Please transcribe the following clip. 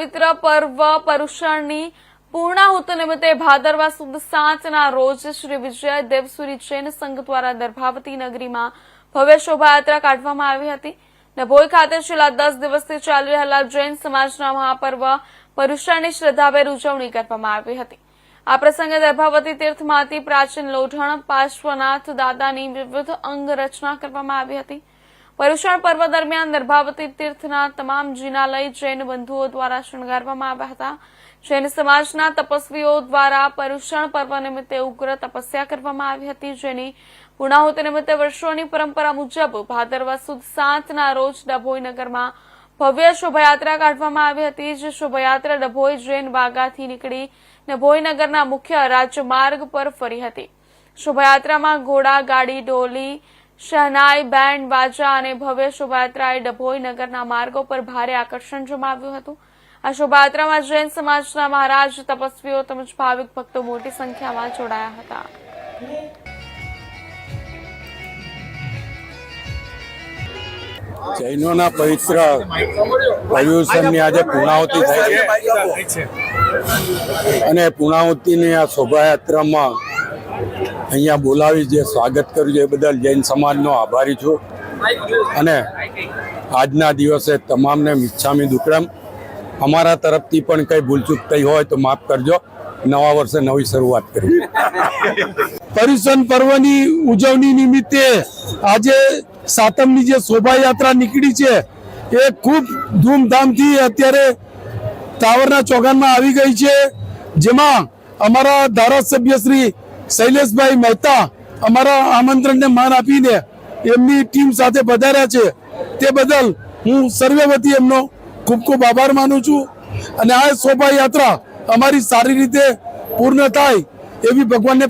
પવિત્ર પર્વ પરુષણની પૂર્ણાહુતિ નિમિત્તે ભાદરવા સુદ સાતના રોજ શ્રી વિજય દેવસુરી જૈન સંઘ દ્વારા દર્ભાવતી નગરીમાં ભવ્ય શોભાયાત્રા કાઢવામાં આવી હતી. નભોઈ ખાતે છેલ્લા દસ દિવસથી ચાલી રહેલા જૈન સમાજના મહાપર્વ પરુષણની શ્રદ્ધાભેર ઉજવણી કરવામાં આવી હતી. આ પ્રસંગે દર્ભાવતી તીર્થમાંથી પ્રાચીન લોઢણ પાર્શ્વનાથ દાદાની વિવિધ અંગ રચના કરવામાં આવી હતી. પર્યુષણ પર્વ દરમિયાન દર્ભાવતી તીર્થના તમામ જિનાલય જૈન બંધુઓ દ્વારા શણગારવામાં આવ્યા હતા. જૈન સમાજના તપસ્વીઓ દ્વારા પર્યુષણ પર્વ નિમિત્તે ઉગ્ર તપસ્યા કરવામાં આવી હતી, જેની પૂર્ણાહુતિ નિમિત્તે વર્ષોની પરંપરા મુજબ ભાદરવા સુદ સાતના રોજ ડભોઈ નગરમાં ભવ્ય શોભાયાત્રા કાઢવામાં આવી હતી, જે શોભાયાત્રા ડભોઈ જૈન બાગાથી નીકળી ડભોઈ નગરના મુખ્ય રાજમાર્ગ પર ફરી હતી. શોભાયાત્રામાં ઘોડા, ગાડી, ડોલી શહનાઈ બેન્ડ બાજા અને ભવ્ય શોભાયાત્રાએ ડભોઈ નગરના માર્ગો પર ભારે આકર્ષણ જમાવ્યું હતું. આ શોભાયાત્રામાં જૈન સમાજના મહારાજ, તપસ્વીઓ તેમજ ભાવિક ભક્તો મોટી સંખ્યામાં જોડાયા હતા. જૈનોના પવિત્ર પર્યુષણની આજે પૂર્ણાહુતિ થઈ છે. અને પૂર્ણાહુતિની આ શોભાયાત્રામાં અહીંયા બોલાવી જે સ્વાગત કર્યું છે એ બદલ જૈન સમાજનો આભારી છું. અને આજના દિવસે તમામને મિચ્છામી દુક્કડમ અમારા તરફથી પણ કંઈ ભૂલચૂક થઈ હોય તો માફ કરજો. નવા વર્ષે નવી શરૂઆત કરી. પરિસન પર્વની ઉજવણી નિમિત્તે આજે સાતમની જે શોભાયાત્રા નીકળી છે એ ખૂબ ધૂમધામથી અત્યારે ટાવરના ચોગાનમાં આવી ગઈ છે. જેમાં અમારા ધારાસભ્ય શ્રી શૈલેષભાઈ મહેતા અમારા આમંત્રણને માન આપીને એમની ટીમ સાથે પધાર્યા છે. તે બદલ હું સર્વે વતી એમનો ખૂબ ખૂબ આભાર માનું છું. અને આ શોભાયાત્રા અમારી સારી રીતે પૂર્ણ થાય એવી ભગવાનને